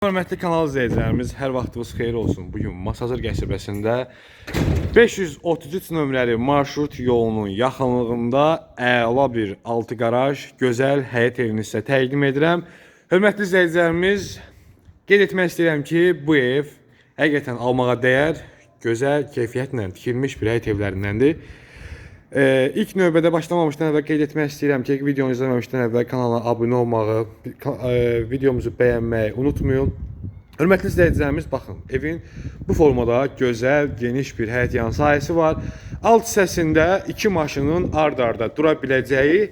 Hörmətli kanal izləyicilərimiz, hər vaxtınız xeyir olsun. Bugün Masazır qəsəbəsində 533 nömrəli marşrut yolunun yaxınlığında əla bir altı qaraj, gözəl həyət evini sizə təqdim edirəm. Hörmətli izləyicilərimiz, qeyd etmək istəyirəm ki, bu ev həqiqətən almağa dəyər, gözəl, keyfiyyətlə tikilmiş bir həyət evlərindəndir. Ee, ilk növbədə başlamamışdan əvvəl qeyd etmək istəyirəm ki, videonu izləməmişdən əvvəl kanala abunə olmağı, e, videomuzu bəyənməyi unutmayın. Hörmətli izləyicilərimiz, baxın, evin bu formada gözəl, geniş bir həyət yan sahəsi var. Alt hissəsində iki maşının ard-arda dura biləcəyi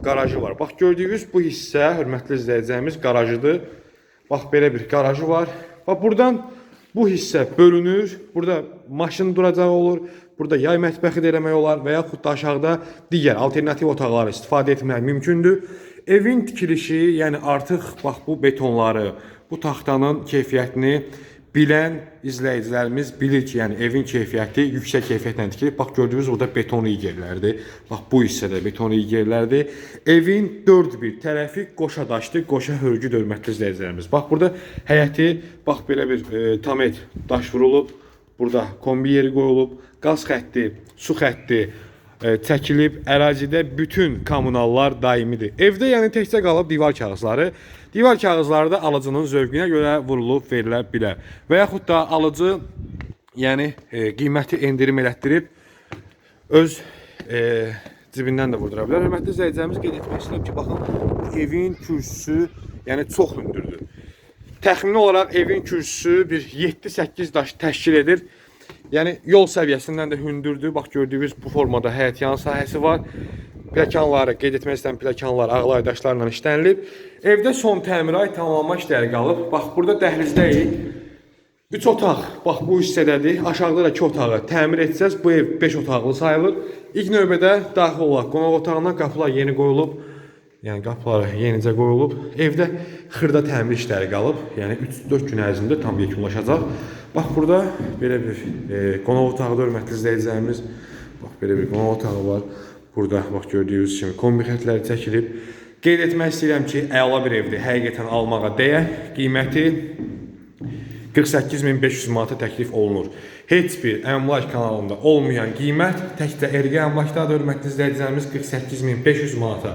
qarajı var. Bax gördüyünüz bu hissə, hörmətli izləyicilərimiz, qarajıdır. Bax belə bir qarajı var. Bax buradan bu hissə bölünür. Burada maşın duracağı olur. Burada yay mətbəxi də eləmək olar və yaxud da aşağıda digər alternativ otaqlar istifadə etmək mümkündür. Evin tikilişi, yəni artıq bax bu betonları, bu taxtanın keyfiyyətini bilən izləyicilərimiz bilir ki, yəni evin keyfiyyəti yüksək keyfiyyətlə tikilib. Bax gördüyünüz burada beton rigərlərdir. Bax bu hissədə beton rigərlərdir. Evin dörd bir tərəfi qoşa daşlı, qoşa hörgü hörmətli izləyicilərimiz. Bax burada həyəti bax belə bir e, tamet daş vurulub. Burada kombi yeri qoyulub, qaz xətti, su xətti çəkilib, ərazidə bütün kommunallar daimidir. Evdə yəni təkcə qalıb divar kağızları. Divar kağızları da alıcının zövqünə görə vurulub verilə bilər. Və yaxud da alıcı yəni e, qiyməti endirim elətdirib öz e, cibindən də vurdura bilər. Hörmətli izləyicilərimiz qeyd etmək istəyirəm ki, baxın evin kürsüsü yəni çox hündürdür. Təxmini olaraq evin kürsüsü bir 7-8 daş təşkil edir. Yəni yol səviyyəsindən də hündürdür. Bax gördüyünüz bu formada həyət yan sahəsi var. Pləkanları qeyd etmək istəyirəm, pləkanlar ağlay daşlarla işlənilib. Evdə son təmirat tamamlanma işləri qalıb. Bax burada dəhlizdəyik. 3 otaq, bax bu hissədədir. Aşağıda da 2 otağı təmir etsəz bu ev 5 otaqlı sayılır. İlk növbədə daxil olaraq qonaq otağına qapılar yeni qoyulub. Yəni qapılar yenicə qoyulub. Evdə xırda təmir işləri qalıb. Yəni 3-4 gün ərzində tam yekunlaşacaq. Bax burada belə bir e, qonaq otağı da hörmətli izləyicilərimiz. Bax belə bir qonaq otağı var. Burada bax gördüyünüz kimi kombi xətləri çəkilib. Qeyd etmək istəyirəm ki, əla bir evdir. Həqiqətən almağa dəyər. Qiyməti 48500 manata təklif olunur. Heç bir əmlak kanalında olmayan qiymət təkcə Ergə əmlakdadır hörmətli izləyicilərimiz 48500 manata.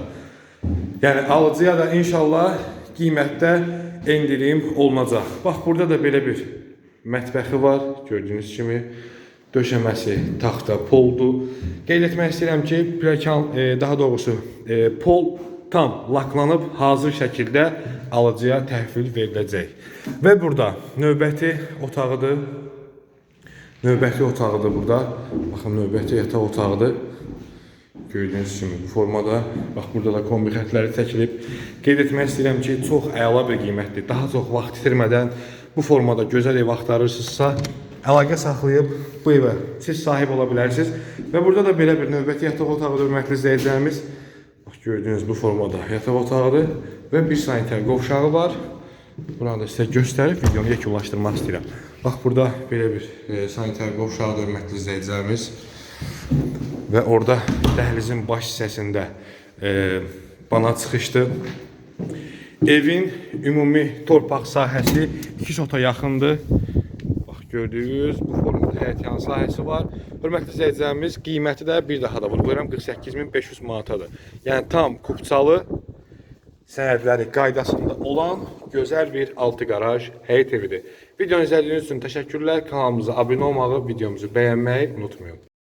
Yəni alıcıya da inşallah qiymətdə endirim olunacaq. Bax burada da belə bir mətbəxi var, gördüyünüz kimi döşəməsi taxta poldur. Qeyd etmək istəyirəm ki, plakan e, daha doğrusu e, pol tam laklanıb hazır şəkildə alıcıya təhvil veriləcək. Və burada növbəti otağıdır. Növbəti otağıdır burada. Baxın növbəti yataq otağıdır. Gördüyünüz kimi bu formada. Bax burada da kombi xətləri çəkilib. Qeyd etmək istəyirəm ki, çox əla bir qiymətdir. Daha çox vaxt itirmədən bu formada gözəl ev axtarırsınızsa, əlaqə saxlayıb bu evə siz sahib ola bilərsiniz. Və burada da belə bir növbəti yataq otağıdır hörmətli izləyicilərimiz. Bax gördüyünüz bu formada yataq otağıdır və bir sanitar qovşağı var. Buranı da sizə göstərib videonu yekunlaşdırmaq istəyirəm. Bax burada belə bir e, sanitar qovşağı hörmətli izləyicilərimiz. Və orada dəhlizin baş hissəsində e, bana çıxışdı. Evin ümumi torpaq sahəsi 2 sota yaxındır. Bax gördüyünüz bu formada həyət yan sahəsi var. Hörmətli izləyicilərimiz, qiyməti də bir daha da vurğulayıram 48500 manatadır. Yəni tam kupçalı sənədləri qaydasında olan gözəl bir altı qaraj həyət evidir. Videonu izlədiyiniz üçün təşəkkürlər. Kanalımıza abunə olmağı, videomuzu bəyənməyi unutmayın.